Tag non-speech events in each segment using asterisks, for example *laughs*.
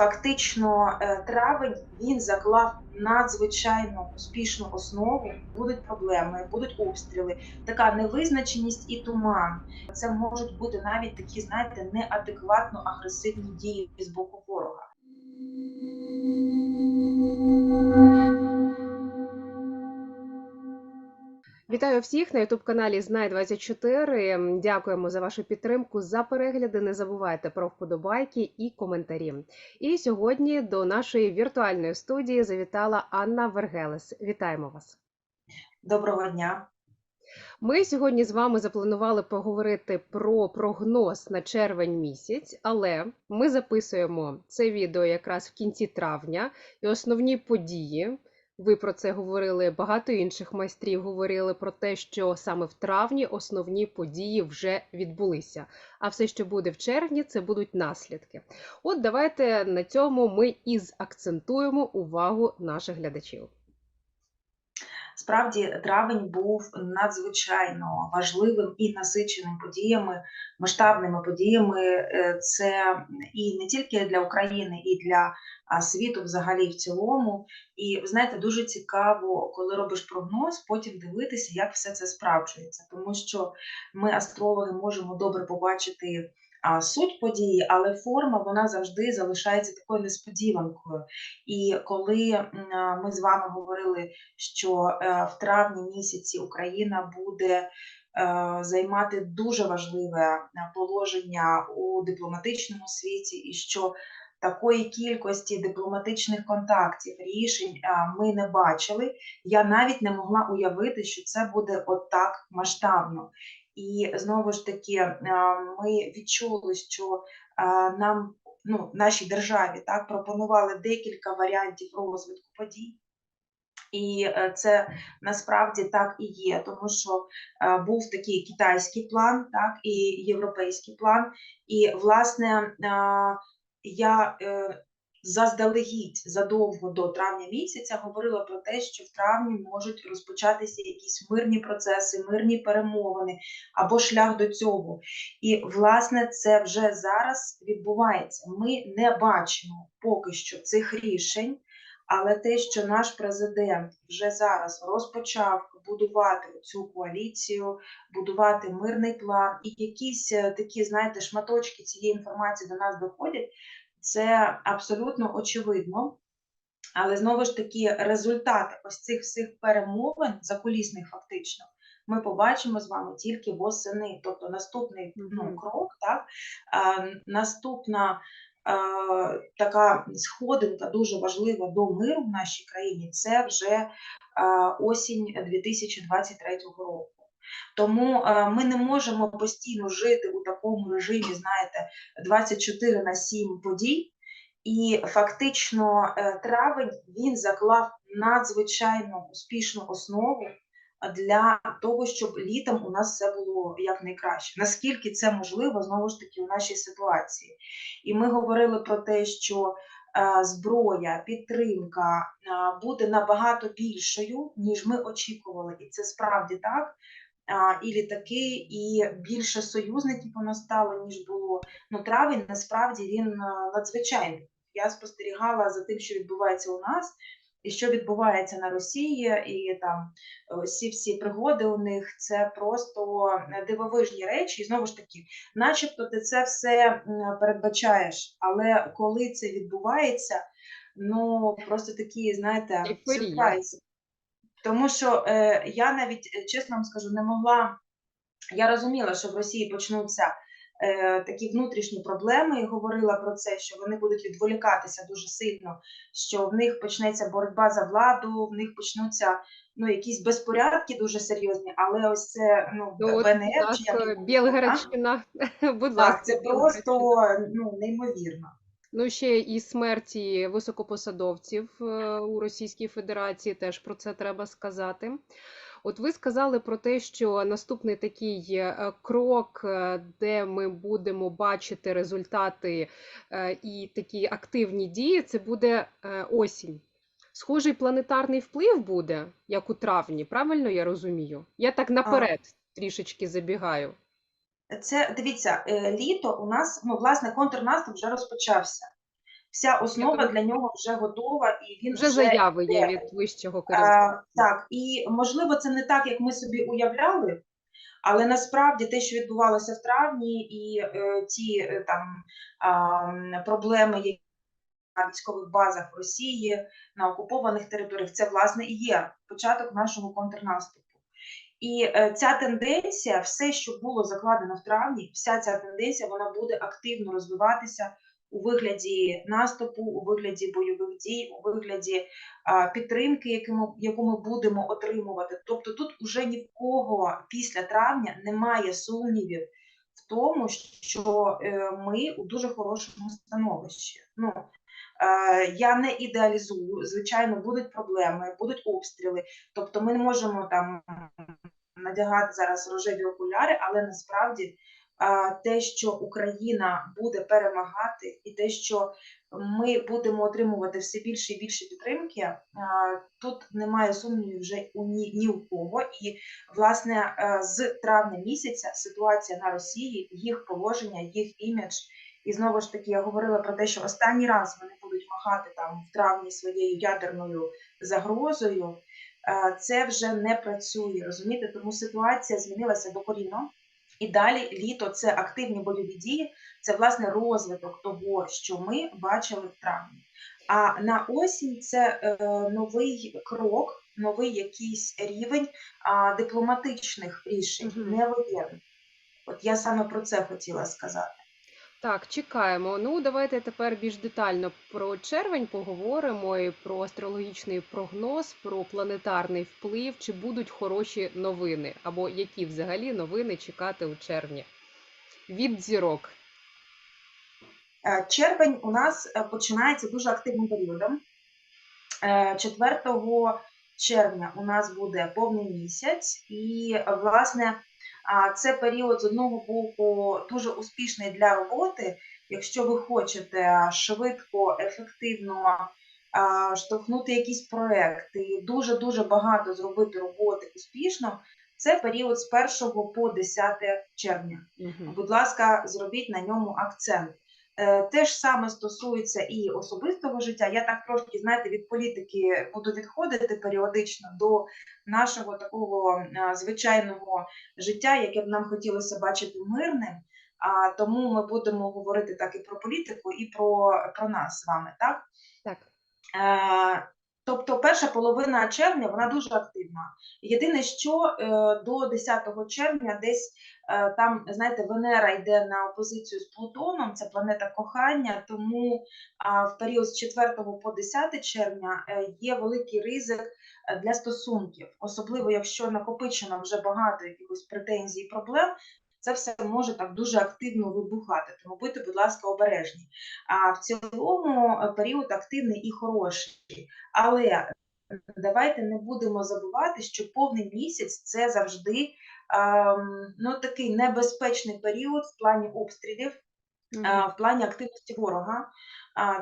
фактично е, травень він заклав надзвичайно успішну основу. Будуть проблеми, будуть обстріли, така невизначеність і туман. Це можуть бути навіть такі, знаєте, неадекватно агресивні дії з боку ворога. Вітаю всіх на youtube каналі Знай 24 Дякуємо за вашу підтримку, за перегляди. Не забувайте про вподобайки і коментарі. І сьогодні до нашої віртуальної студії завітала Анна Вергелес. Вітаємо вас! Доброго дня. Ми сьогодні з вами запланували поговорити про прогноз на червень місяць, але ми записуємо це відео якраз в кінці травня і основні події. Ви про це говорили. Багато інших майстрів говорили про те, що саме в травні основні події вже відбулися. А все, що буде в червні, це будуть наслідки. От давайте на цьому ми і закцентуємо увагу наших глядачів. Справді, травень був надзвичайно важливим і насиченим подіями, масштабними подіями. Е, Це і не тільки для України, і для світу взагалі в цілому. І знаєте, дуже цікаво, коли робиш прогноз, потім дивитися, як все це справджується, тому що ми, астрологи, можемо добре побачити. А суть події, але форма вона завжди залишається такою несподіванкою. І коли ми з вами говорили, що е, в травні місяці Україна буде е, займати дуже важливе е, положення у дипломатичному світі, і що такої кількості дипломатичних контактів, рішень ми не бачили. Я навіть не могла уявити, що це буде отак масштабно. І знову ж таки, ми відчули, що нам, ну, нашій державі, так пропонували декілька варіантів розвитку подій. І е, це насправді так і є, тому що е, був такий китайський план, так і європейський план. І власне е, я е, заздалегідь задовго до травня місяця говорила про те, що в травні можуть розпочатися якісь мирні процеси, мирні перемовини або шлях до цього. І власне це вже зараз відбувається. Ми не бачимо поки що цих рішень. Але те, що наш президент вже зараз розпочав будувати цю коаліцію, будувати мирний план, і якісь е, такі, знаєте, шматочки цієї інформації до нас доходять, це абсолютно очевидно. Але знову ж таки, результати ось цих всіх перемовин, закулісних фактично, ми побачимо з вами тільки восени. Тобто наступний ну, крок, так, а, наступна е, така сходинка дуже важлива до миру в нашій країні це вже е, осінь 2023 року. Тому е, ми не можемо постійно жити у такому режимі, знаєте, 24 на 7 подій. І фактично е, травень він заклав надзвичайно успішну основу для того, щоб літом у нас все було як найкраще. Наскільки це можливо, знову ж таки, у нашій ситуації. І ми говорили про те, що е, зброя, підтримка буде набагато більшою, ніж ми очікували. І це справді так. І літаки, і більше союзників нас стало, ніж було. Ну, травень насправді він надзвичайний. Я спостерігала за тим, що відбувається у нас, і що відбувається на Росії, і там всі всі пригоди у них це просто е, дивовижні речі. І знову ж таки, начебто, ти це все передбачаєш, але коли це відбувається, ну просто такі, знаєте, сюрпризи. Тому що е, я навіть е, чесно вам скажу, не могла. Я розуміла, що в Росії почнуться е, такі внутрішні проблеми, і говорила про це, що вони будуть відволікатися дуже сильно, що в них почнеться боротьба за владу, в них почнуться ну, якісь безпорядки дуже серйозні, але ось це ну, Ну, от, *laughs* так, чи як? Білгородщина, будь ласка. так, це просто ну, неймовірно. Ну, ще і смерті високопосадовців е, у Російській Федерації теж про це треба сказати. От ви сказали про те, що наступний такий е, крок, е, де ми будемо бачити результати і такі активні дії, це буде осінь. Схожий планетарний вплив буде, як у травні, правильно я розумію? Я так наперед трішечки забігаю. Це дивіться, е, літо у нас, ну, власне, контрнаступ вже розпочався. Вся основа для нього вже готова, і він Вже заяви є від вищого керівництва. Так, і можливо, це не так, як ми собі уявляли, але насправді те, що відбувалося в травні, і е, ті е, там м, проблеми, які на військових базах в Росії, на окупованих територіях, це власне і є початок нашого контрнаступу. І е, ця тенденція, все, що було закладено в травні, вся ця тенденція вона буде активно розвиватися у вигляді наступу, у вигляді бойових дій, у вигляді підтримки, яку ми, яку ми будемо отримувати. Тобто тут уже ні в кого після травня немає сумнівів в тому, що е, ми у дуже хорошому становищі. Ну, я не ідеалізую, звичайно, будуть проблеми, будуть обстріли. Тобто ми не можемо там надягати зараз рожеві окуляри, але насправді те, що Україна буде перемагати, і те, що ми будемо отримувати все більше і більше підтримки, тут немає сумнівів вже ні, ні у кого. І власне е, з травня місяця ситуація на Росії, їх положення, їх імідж. І знову ж таки я говорила про те, що останній раз вони будуть махати там в травні своєю ядерною загрозою. Е, Це вже не працює, розумієте? Тому ситуація змінилася докорінно. І далі літо це активні бойові дії, це власне розвиток того, що ми бачили в травні. А на осінь це е, новий крок, новий якийсь рівень а, дипломатичних рішень, Мгм. не воєнних. От я саме про це хотіла сказати. Так, чекаємо. Ну, давайте тепер більш детально про червень поговоримо і про астрологічний прогноз, про планетарний вплив, чи будуть хороші новини, або які взагалі новини чекати у червні. Від зірок. Е, Червень у нас е, починається дуже активним періодом. Е, 4 червня у нас буде повний місяць, і е, власне а, це період з одного боку дуже успішний для роботи. Якщо ви хочете швидко, ефективно штовхнути якісь проекти, дуже дуже багато зробити роботи успішно. Це період з 1 по 10 червня. Угу. Будь ласка, зробіть на ньому акцент. Е, Те ж саме стосується і особистого життя. Я так трошки, знаєте, від політики буду відходити періодично до нашого такого е, звичайного життя, яке б нам хотілося бачити мирним. А тому ми будемо говорити так і про політику, і про, про нас з вами, так? Так. Тобто перша половина червня вона дуже активна. Єдине, що е, до 10 червня десь е, там, знаєте, Венера йде на опозицію з Плутоном, це планета кохання, тому в період з 4 по 10 червня е, є великий ризик для стосунків, особливо якщо накопичено вже багато якихось претензій і проблем. Це все може так дуже активно вибухати. Тому будьте, будь ласка, обережні. А в цілому е, період активний і хороший. Але давайте не будемо забувати, що повний місяць це завжди ем, ну, такий небезпечний період в плані обстрілів, а, в плані активності ворога,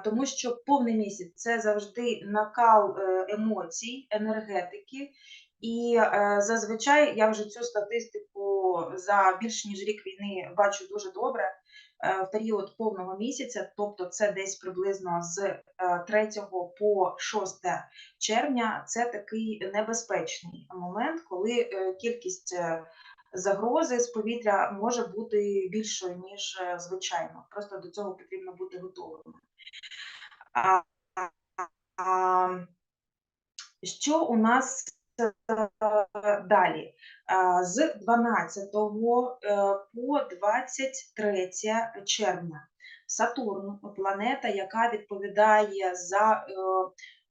тому що повний місяць це завжди накал е, емоцій, енергетики. І е, зазвичай я вже цю статистику за більш ніж рік війни бачу дуже добре е, в період повного місяця, тобто це десь приблизно з е, 3 по 6 червня. Це такий небезпечний момент, коли е, кількість е, загрози з повітря може бути більшою ніж е, звичайно. Просто до цього потрібно бути готовими. А, а, що у нас е, далі? З 12 е, по 23 червня Сатурн, планета, яка відповідає за е,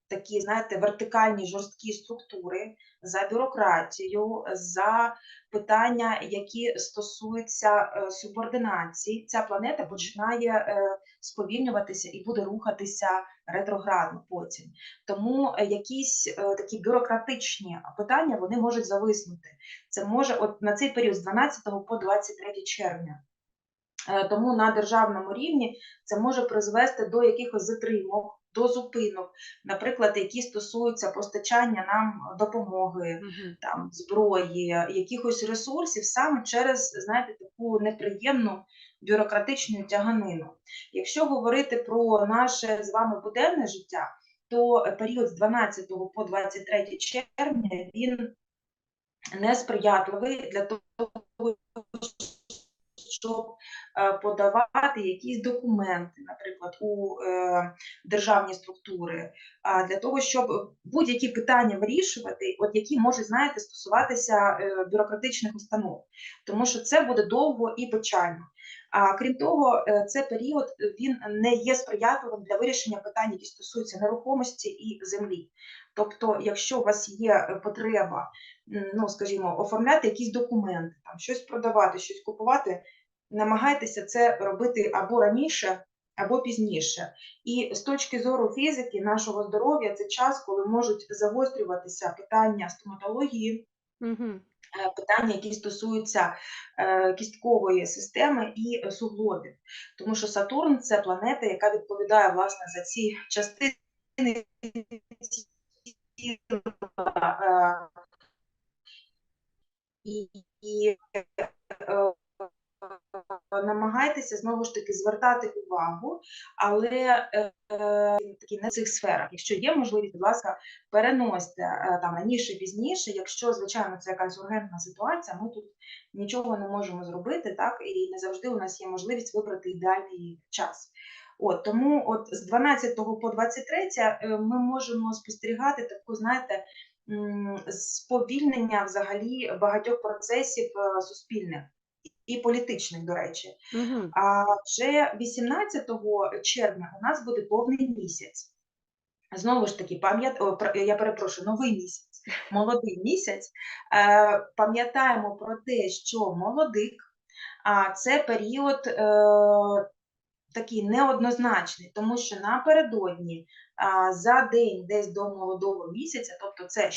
такі, знаєте, вертикальні жорсткі структури, за бюрократію, за питання, які стосуються е, субординації. Ця планета починає е, сповільнюватися і буде рухатися ретроградно потім. Тому е, якісь такі бюрократичні питання вони можуть зависнути. Це може от на цей період з 12 по 23 червня. Тому на державному рівні це може призвести до якихось затримок, до зупинок, наприклад, які стосуються постачання нам допомоги, там зброї, якихось ресурсів саме через знаєте таку неприємну бюрократичну тяганину. Якщо говорити про наше з вами буденне життя, то період з 12 по 23 червня він несприятливий для того, щоб е, подавати якісь документи, наприклад, у е, державні структури, для того, щоб будь-які питання вирішувати, от які можуть, знаєте, стосуватися е, бюрократичних установ, тому що це буде довго і печально. А крім того, цей період він не є сприятливим для вирішення питань, які стосуються нерухомості і землі. Тобто, якщо у вас є потреба, ну скажімо, оформляти якісь документи, там щось продавати, щось купувати, намагайтеся це робити або раніше, або пізніше. І з точки зору фізики нашого здоров'я, це час, коли можуть загострюватися питання стоматології, Угу. питання, які стосуються е, кісткової системи і суглобів. Тому що Сатурн це планета, яка відповідає власне за ці частини е, і, і намагайтеся знову ж таки звертати увагу, але е, е, такі в цих сферах. Якщо є можливість, будь ласка, переносьте е, там раніше, пізніше. Якщо, звичайно, це якась ургентна ситуація, ми тут нічого не можемо зробити, так і не завжди у нас є можливість вибрати ідеальний час. От тому, от з 12 по 23 е, ми можемо спостерігати таку, знаєте, сповільнення взагалі багатьох процесів е, суспільних і політичних, до речі. Угу. А вже 18 червня у нас буде повний місяць. Знову ж таки, пам'ят... я перепрошую, новий місяць, молодий місяць. Е, пам'ятаємо про те, що молодик а, це період е, такий неоднозначний, тому що напередодні за день десь до молодого місяця, тобто це 16-17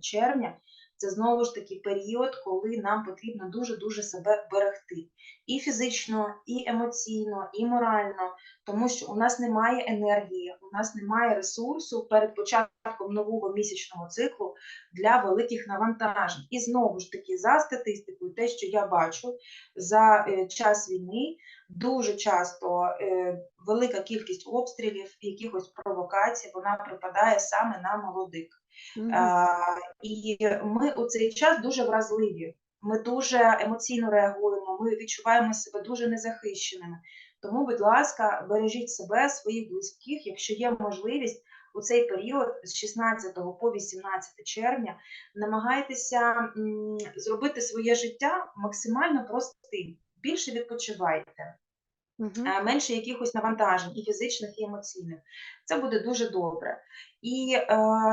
червня, це знову ж таки період, коли нам потрібно дуже-дуже себе берегти і фізично, і емоційно, і морально, тому що у нас немає енергії, у нас немає ресурсу перед початком нового місячного циклу для великих навантажень. І знову ж таки, за статистикою, те, що я бачу за е, час війни, дуже часто е, велика кількість обстрілів, якихось провокацій, вона припадає саме на молодих. Угу. А, і ми у цей час дуже вразливі. Ми дуже емоційно реагуємо, ми відчуваємо себе дуже незахищеними. Тому, будь ласка, бережіть себе, своїх близьких, якщо є можливість у цей період з 16 по 18 червня, намагайтеся м, зробити своє життя максимально простим. Більше відпочивайте, Угу. менше якихось навантажень, і фізичних, і емоційних. Це буде дуже добре. І е,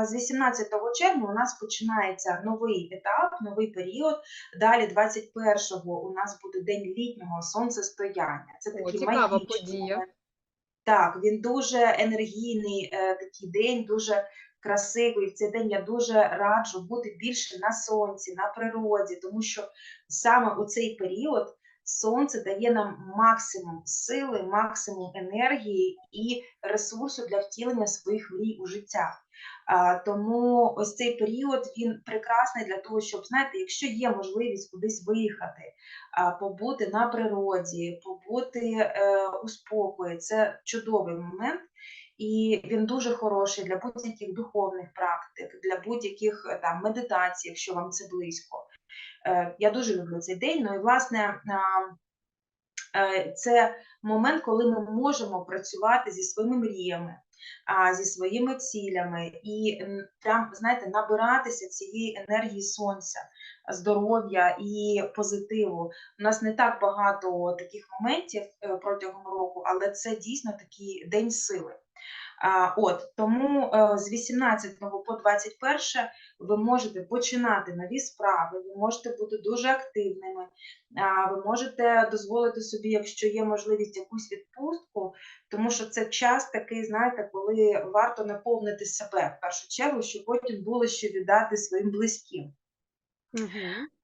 з 18 червня у нас починається новий етап, новий період. Далі, 21-го, у нас буде день літнього сонцестояння. Це О, цікава подія. Так, він дуже енергійний е, такий день, дуже красивий. В цей день я дуже раджу бути більше на сонці, на природі, тому що саме у цей період сонце дає нам максимум сили, максимум енергії і ресурсу для втілення своїх мрій у життя. Тому ось цей період він прекрасний для того, щоб знаєте, якщо є можливість кудись виїхати, побути на природі, побути е, у спокої, це чудовий момент. І він дуже хороший для будь-яких духовних практик, для будь-яких е, там медитацій, якщо вам це близько. Е, Я дуже люблю цей день. Ну і власне е, це момент, коли ми можемо працювати зі своїми мріями, зі своїми цілями, і прям знаєте, набиратися цієї енергії сонця, здоров'я і позитиву. У нас не так багато таких моментів е, протягом року, але це дійсно такий день сили. От тому е, з 18 по 21 ви можете починати нові справи, ви можете бути дуже активними. Ви можете дозволити собі, якщо є можливість, якусь відпустку, тому що це час такий, знаєте, коли варто наповнити себе в першу чергу, щоб потім було що віддати своїм близьким.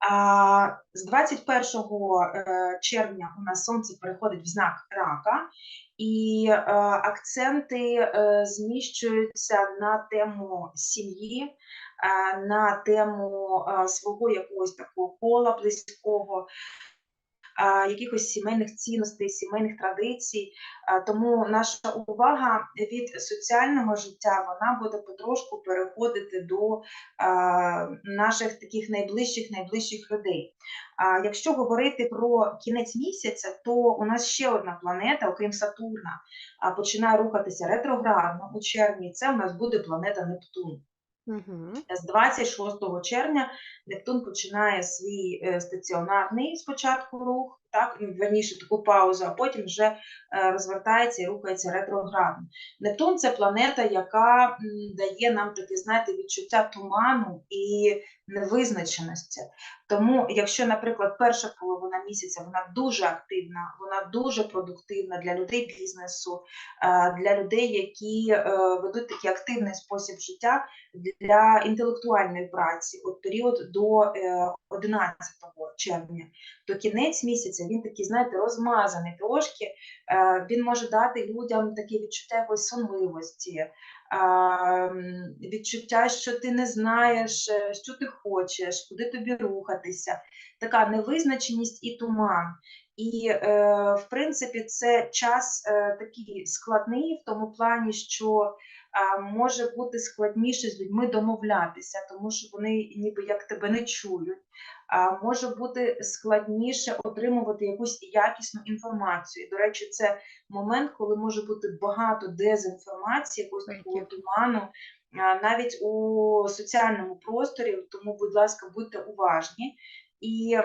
А, з 21 е, червня у нас сонце переходить в знак рака, і е, акценти е, зміщуються на тему сім'ї, на тему свого якогось такого кола близького. Якихось сімейних цінностей, сімейних традицій. Тому наша увага від соціального життя вона буде потрошку переходити до наших таких найближчих найближчих людей. Якщо говорити про кінець місяця, то у нас ще одна планета, окрім Сатурна, починає рухатися ретроградно у червні. Це у нас буде планета Нептун. Угу. З 26 червня Нептун починає свій е, стаціонарний спочатку рух, так, ну, верніше таку паузу, а потім вже е, розвертається і рухається ретроградно. Нептун це планета, яка дає нам таке, знаєте, відчуття туману і невизначеності. Тому, якщо, наприклад, перша половина місяця вона дуже активна, вона дуже продуктивна для людей бізнесу, е, для людей, які е, ведуть такий активний спосіб життя для інтелектуальної праці, от період до е, 11 червня, то кінець місяця він такий, знаєте, розмазаний трошки. Е, Він може дати людям таке відчуття якоїсь сонливості, е, відчуття, що ти не знаєш, е, що ти хочеш, куди тобі рухатися, така невизначеність і туман. І, в принципі, це час такий складний в тому плані, що може бути складніше з людьми домовлятися, тому що вони ніби як тебе не чують. А, може бути складніше отримувати якусь якісну інформацію. До речі, це момент, коли може бути багато дезінформації, якогось такого туману, навіть у соціальному просторі. Тому, будь ласка, будьте уважні. І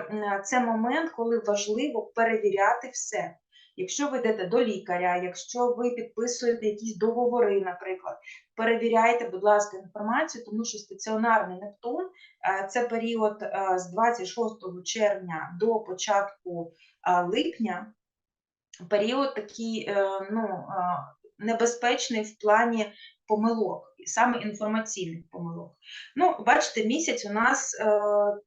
це момент, коли важливо перевіряти все. Якщо ви йдете до лікаря, якщо ви підписуєте якісь договори, наприклад, перевіряйте, будь ласка, інформацію, тому що стаціонарний Нептун е, це період е, з 26 червня до початку е, липня, період такий ну, небезпечний в плані помилок, саме інформаційних помилок. Ну, бачите, місяць у нас,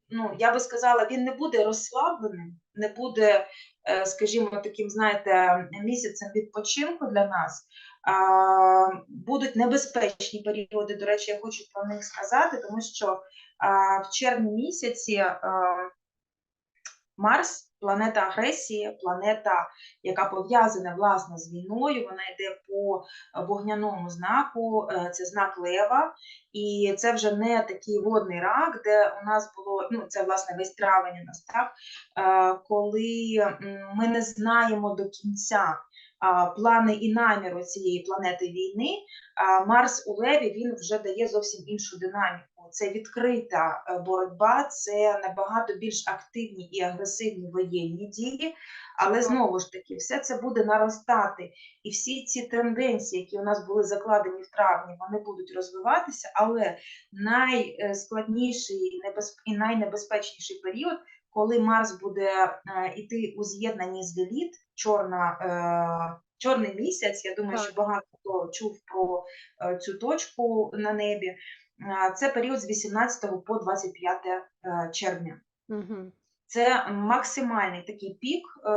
ну, я би сказала, він не буде розслабленим, не буде, скажімо, таким, знаєте, місяцем відпочинку для нас. Будуть небезпечні періоди. До речі, я хочу про них сказати, тому що в червні місяці Марс, планета агресії, планета, яка пов'язана власне з війною, вона йде по вогняному знаку, е, це знак Лева, і це вже не такий водний рак, де у нас було, ну це власне весь травень у нас так, е, коли ми не знаємо до кінця плани і наміру цієї планети війни, Марс у Леві він вже дає зовсім іншу динаміку. Це відкрита е, боротьба, це набагато більш активні і агресивні воєнні дії. Але знову ж таки, все це буде наростати, і всі ці тенденції, які у нас були закладені в травні, вони будуть розвиватися. Але найскладніший і небез- найнебезпечніший період, коли Марс буде е, іти у з'єднанні з Ліліт, чорна, е, чорний місяць. Я думаю, Так. що багато хто чув про е, цю точку на небі. Це період з 18 по 25 е, червня. Угу. Це максимальний такий пік е,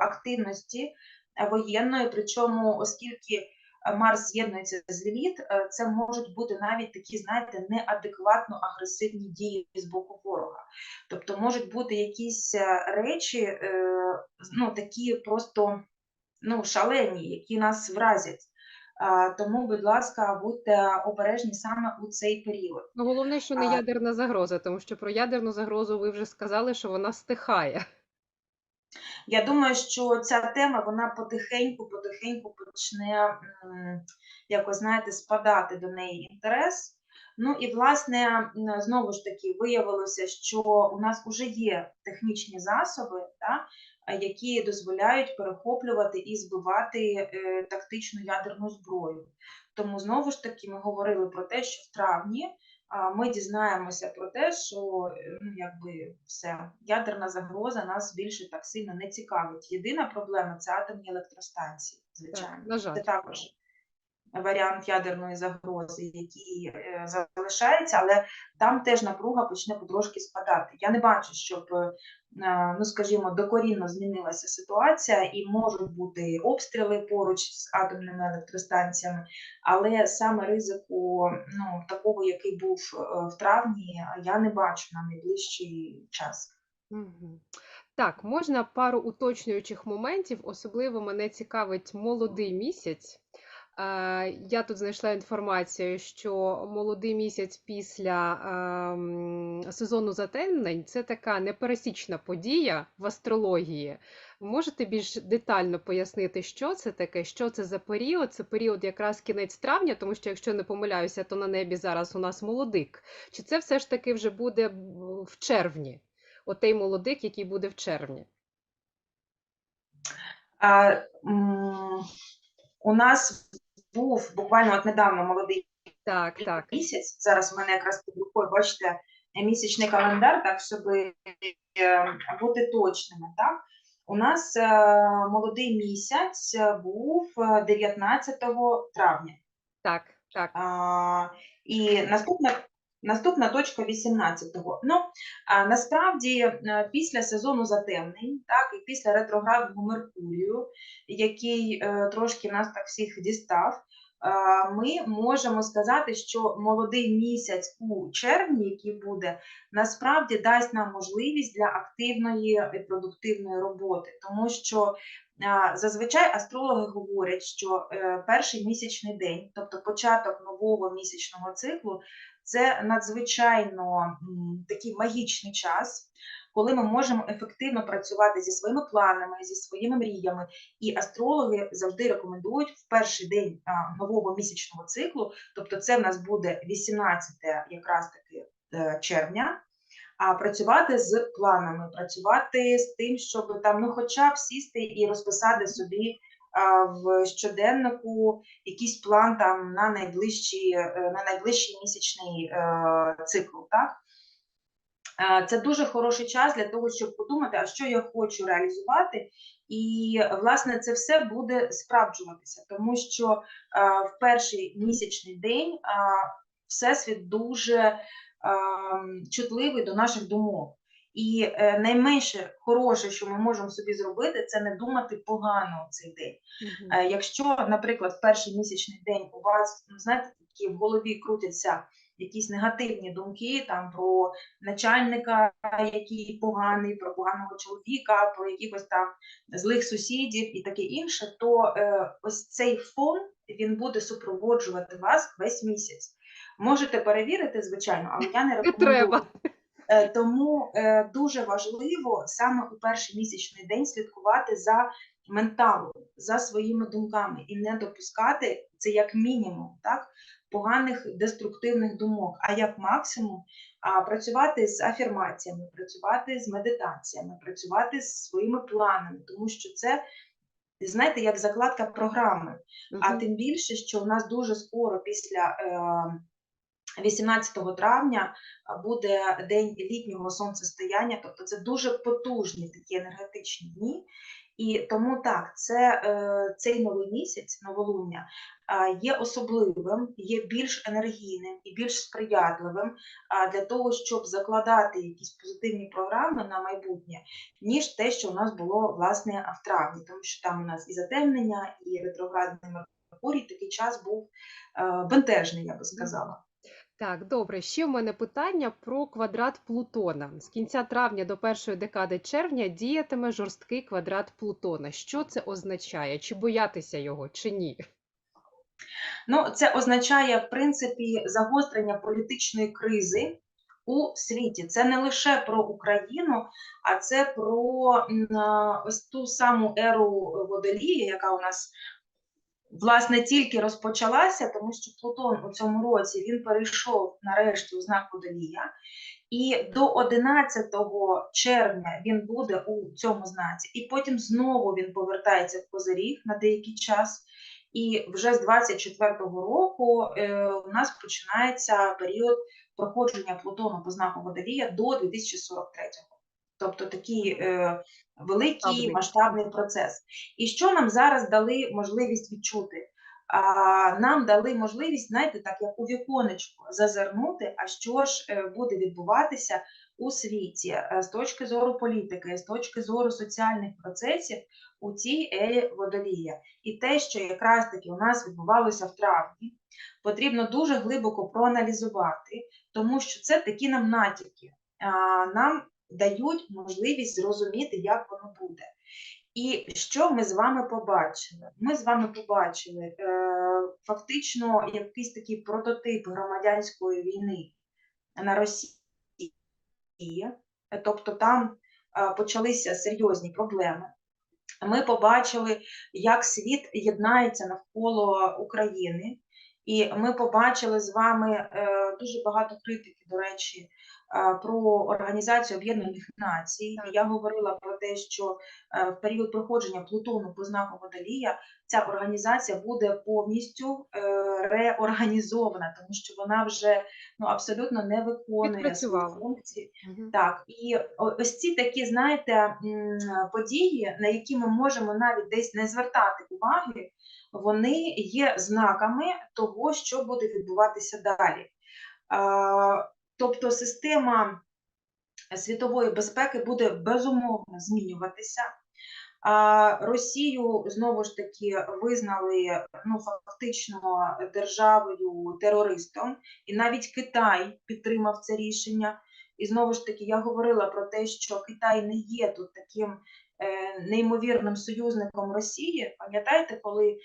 активності е, воєнної, причому, оскільки Марс з'єднується з Ліліт, це можуть бути навіть такі, знаєте, неадекватно агресивні дії з боку ворога. Тобто можуть бути якісь речі, ну такі просто ну, шалені, які нас вразять. Тому, будь ласка, будьте обережні саме у цей період. Ну, головне, що не ядерна загроза, тому що про ядерну загрозу ви вже сказали, що вона стихає. Я думаю, що ця тема вона потихеньку, потихеньку почне якось знаєте спадати до неї інтерес. Ну і власне знову ж таки виявилося, що у нас вже є технічні засоби, та, а, які дозволяють перехоплювати і збивати е, тактичну ядерну зброю. Тому знову ж таки ми говорили про те, що в травні ми дізнаємося про те, що е, ну, якби все, ядерна загроза нас більше так сильно не цікавить. Єдина проблема це атомні електростанції, Так, звичайно. на жаль. Це також варіант ядерної загрози, який е, залишається, але там теж напруга почне потрошки спадати. Я не бачу, щоб, е, ну скажімо, докорінно змінилася ситуація, і можуть бути обстріли поруч з атомними електростанціями, але саме ризику ну, такого, який був е, в травні, я не бачу на найближчий час. Так, можна пару уточнюючих моментів. Особливо мене цікавить молодий місяць. Я тут знайшла інформацію, що молодий місяць після ем, сезону затемнень це така непересічна подія в астрології. Можете більш детально пояснити, що це таке, що це за період? Це період якраз кінець травня, тому що, якщо не помиляюся, то на небі зараз у нас молодик. Чи це все ж таки вже буде в- червні? Отей молодик, який буде в червні. А, у нас був буквально от недавно молодий Так, так. місяць. Зараз в мене якраз під рукою, бачите, місячний календар, так, щоб е, бути точними. Так? У нас е, молодий місяць е, був е, 19 травня. Так, так. А, і наступна, наступна точка 18-го. Ну, а, насправді, е, після сезону затемнень, так, і після ретроградного Меркурію, який е, трошки нас так всіх дістав, ми можемо сказати, що молодий місяць у червні, який буде, насправді дасть нам можливість для активної і продуктивної роботи, тому що Зазвичай астрологи говорять, що е, перший місячний день, тобто початок нового місячного циклу, це надзвичайно такий магічний час, коли ми можемо ефективно працювати зі своїми планами, зі своїми мріями. І астрологи завжди рекомендують в перший день нового місячного циклу, тобто це в нас буде 18 якраз таки е, червня а працювати з планами, працювати з тим, щоб там, ну, хоча б сісти і розписати собі в щоденнику якийсь план там на найближчий, е, на найближчий місячний е, цикл. Так? Е, Це дуже хороший час для того, щоб подумати, а що я хочу реалізувати, і власне це все буде справджуватися, тому що в перший місячний день всесвіт дуже ем, чутливий до наших думок. І е, найменше хороше, що ми можемо собі зробити, це не думати погано в цей день. Мгм. Е, Якщо, наприклад, перший місячний день у вас, ну, знаєте, такі в голові крутяться якісь негативні думки там про начальника, який поганий, про поганого чоловіка, про якихось там злих сусідів і таке інше, то е, ось цей фон він буде супроводжувати вас весь місяць. Можете перевірити, звичайно, але я не Не рекомендую. треба. Е, Тому е, дуже важливо саме у перший місячний день слідкувати за менталом, за своїми думками і не допускати це як мінімум, так, поганих деструктивних думок, а як максимум а, працювати з афірмаціями, працювати з медитаціями, працювати з своїми планами, тому що це. Знаєте, як закладка програми. А тим більше, що у нас дуже скоро після е, 18 травня буде день літнього сонцестояння, тобто це дуже потужні такі енергетичні дні. І тому так, це, е, цей новий місяць, новолуння, є особливим, є більш енергійним і більш сприятливим для того, щоб закладати якісь позитивні програми на майбутнє, ніж те, що у нас було власне в травні, тому що там у нас і затемнення, і ретроградний Меркурій, такий час був е, бентежний, я би сказала. Так, добре. Ще в мене питання про квадрат Плутона. З кінця травня до першої декади червня діятиме жорсткий квадрат Плутона. Що це означає? Чи боятися його, чи ні? Ну, це означає, в принципі, загострення політичної кризи у світі. Це не лише про Україну, а це про ось ту саму еру водолія, яка у нас власне тільки розпочалася, тому що Плутон у цьому році він перейшов нарешті у знак водолія. І до 11 червня він буде у цьому знаці, і потім знову він повертається в Козиріг на деякий час. І вже з 24-го року е, у нас починається період проходження Плутону по знаку Водолія до 2043-го. Тобто такий е, великий Масштабний. масштабний процес. І що нам зараз дали можливість відчути? А, нам дали можливість, знаєте, так як у віконечко зазирнути, а що ж е, буде відбуватися у світі е, з точки зору політики, з точки зору соціальних процесів у цій ері водолія. І те, що якраз таки у нас відбувалося в травні, потрібно дуже глибоко проаналізувати, тому що це такі нам натяки. Нам дають можливість зрозуміти, як воно буде. І що ми з вами побачили? Ми з вами побачили е, фактично якийсь такий прототип громадянської війни на Росії, тобто там е, почалися серйозні проблеми. Ми побачили, як світ єднається навколо України, і ми побачили з вами е, дуже багато критики, до речі, е, про Організацію Об'єднаних Націй. Я говорила про те, що е, в період проходження Плутону по знаку Водолія ця організація буде повністю е, реорганізована, тому що вона вже ну, абсолютно не виконує свої функції. Мгм. Так, і ось ці такі, знаєте, події, на які ми можемо навіть десь не звертати уваги, вони є знаками того, що буде відбуватися далі. Тобто система світової безпеки буде безумовно змінюватися. Росію знову ж таки визнали ну фактично державою терористом, і навіть Китай підтримав це рішення. І знову ж таки я говорила про те, що Китай не є тут таким е, неймовірним союзником Росії. Пам'ятаєте, коли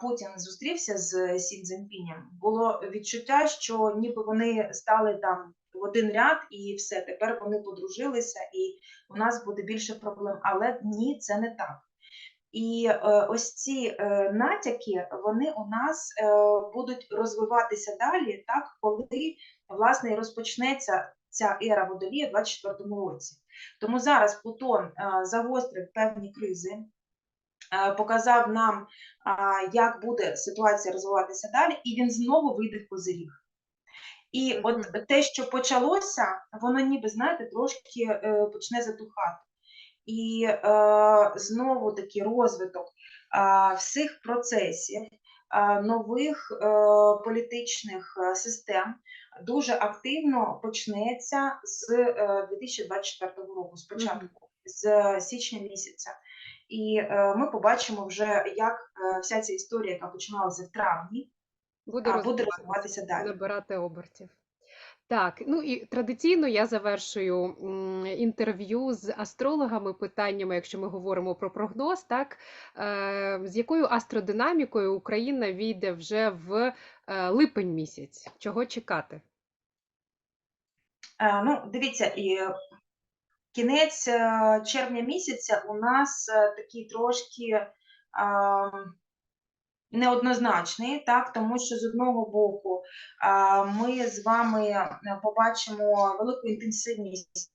Путін зустрівся з Сі Цзіньпінем, було відчуття, що ніби вони стали там один ряд, і все, тепер вони подружилися, і у нас буде більше проблем. Але ні, це не так. І е, ось ці е, натяки, вони у нас е, будуть розвиватися далі, так, коли власне розпочнеться ця ера водолія в 24-му році. Тому зараз Плутон е, загострив певні кризи, е, показав нам, як буде ситуація розвиватися далі, і він знову вийде в козиріг. І от те, що почалося, воно ніби, знаєте, трошки е, почне затухати. І е, знову таки розвиток е, всіх процесів, е, нових е, політичних е, систем дуже активно почнеться з е, 2024 року, спочатку, з січня місяця. І е, ми побачимо вже, як е, вся ця історія, яка починалася в травні, Буде а, буде розвиватися, далі. набирати обертів. Так, ну і традиційно я завершую інтерв'ю з астрологами питаннями, якщо ми говоримо про прогноз, так е, з якою астродинамікою Україна війде вже в е, липень місяць? Чого чекати? Е, Ну, дивіться, і кінець червня місяця у нас такий трошки неоднозначний, так, тому що з одного боку ми з вами е, побачимо велику інтенсивність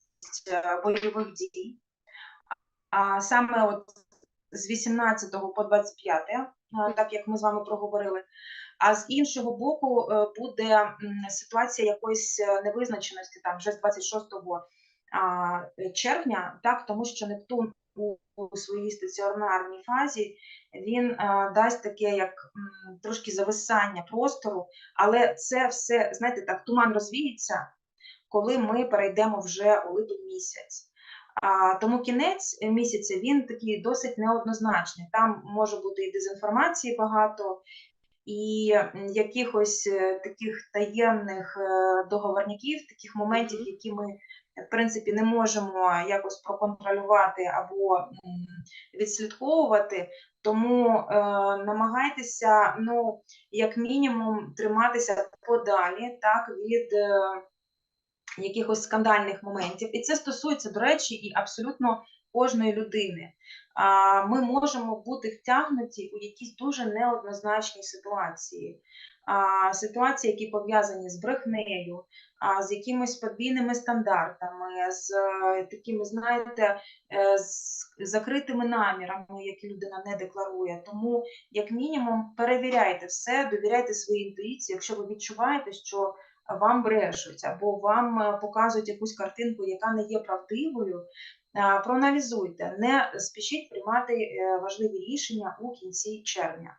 е, бойових дій, а саме от з 18 по 25, е, так як ми з вами проговорили. А з іншого боку, буде ситуація якоїсь невизначеності там вже з 26 а, червня, так, тому що Нептун у, своїй стаціонарній фазі він а, дасть таке як м, трошки зависання простору, але це все, знаєте, так, туман розвіється, коли ми перейдемо вже у липень місяць. А, тому кінець місяця він такий досить неоднозначний. Там може бути і дезінформації багато, і якихось е, таких таємних е, договорників, таких моментів, які ми в принципі не можемо якось проконтролювати або відслідковувати. Тому е, намагайтеся, ну, як мінімум, триматися подалі так, від е, якихось скандальних моментів. І це стосується, до речі, і абсолютно кожної людини. Ми можемо бути втягнуті у якісь дуже неоднозначні ситуації. Ситуації, які пов'язані з брехнею, з якимись подвійними стандартами, з е, такими, знаєте, е, з закритими намірами, які людина не декларує. Тому, як мінімум, перевіряйте все, довіряйте своїй інтуїції, якщо ви відчуваєте, що вам брешуть або вам е, показують якусь картинку, яка не є правдивою, проаналізуйте, не спішіть приймати е, важливі рішення у кінці червня.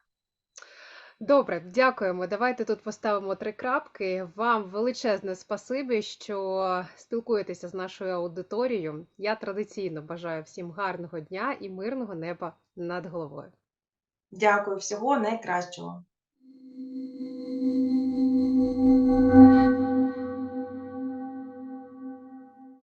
Добре, дякуємо. Давайте тут поставимо три крапки. Вам величезне спасибі, що спілкуєтеся з нашою аудиторією. Я традиційно бажаю всім гарного дня і мирного неба над головою. Дякую, всього найкращого.